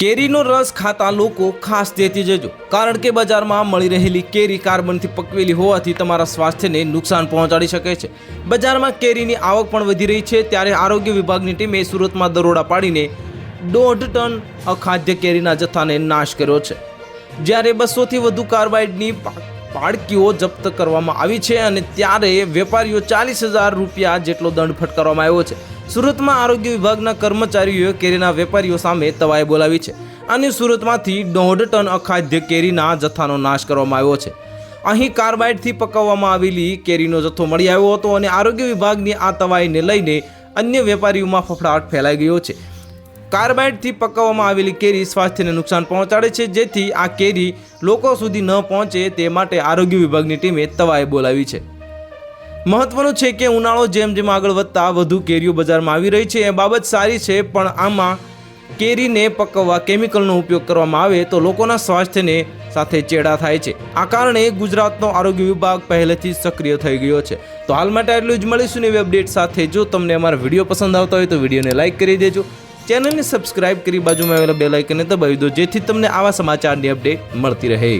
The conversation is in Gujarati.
કેરીનો રસ ખાતા લોકો ખાસ દેતી જજો. કારણ કે બજારમાં મળી રહેલી કેરી કાર્બનથી પકવેલી હોવાથી તમારા સ્વાસ્થ્યને નુકસાન પહોંચાડી શકે છે. બજારમાં કેરીની આવક પણ વધી રહી છે, ત્યારે આરોગ્ય વિભાગની ટીમે સુરતમાં દરોડા પાડીને દોઢ ટન અખાદ્ય કેરીના જથ્થાને નાશ કર્યો છે. જ્યારે બસોથી વધુ કાર્બાઇડની પાડકીઓ જપ્ત કરવામાં આવી છે અને ત્યારે વેપારીઓ ચાલીસ હજાર રૂપિયા જેટલો દંડ ફટકારવામાં આવ્યો છે. સુરતમાં આરોગ્ય વિભાગના કર્મચારીઓએ કેરીના વેપારીઓ સામે તવાઈ બોલાવી છે અને સુરતમાંથી દોઢ ટન અખાદ્ય કેરીના જથ્થાનો નાશ કરવામાં આવ્યો છે. અહીં કાર્બાઇડથી પકવવામાં આવેલી કેરીનો જથ્થો મળી આવ્યો હતો અને આરોગ્ય વિભાગની આ તવાઈને લઈને અન્ય વેપારીઓમાં ફફડાટ ફેલાઈ ગયો છે. કાર્બાઇડથી પકવવામાં આવેલી કેરી સ્વાસ્થ્યને નુકસાન પહોંચાડે છે, જેથી આ કેરી લોકો સુધી ન પહોંચે તે માટે આરોગ્ય વિભાગની ટીમે તવાઈ બોલાવી છે. મહત્વનું છે કે ઉનાળો જેમ જેમ આગળ વધતા વધુ કેરીઓ બજારમાં આવી રહી છે, એ બાબત સારી છે, પણ આમાં કેરીને પકવવા, કેમિકલનો ઉપયોગ કરવામાં આવે તો લોકોના સ્વાસ્થ્યને સાથે ચેડા થાય છે. આ કારણે ગુજરાતનો આરોગ્ય વિભાગ પહેલેથી સક્રિય થઈ ગયો છે. તો હાલ માટે આટલું જ મળીશું નવી અપડેટ સાથે. જો તમને અમારા વીડિયો પસંદ આવતા હોય તો વિડીયોને લાઇક કરી દેજો. ચેનલને સબસ્ક્રાઇબ કરી બાજુમાં આવેલા બે લાઇકને દબાવી દો, જેથી તમને આવા સમાચારની અપડેટ મળતી રહે.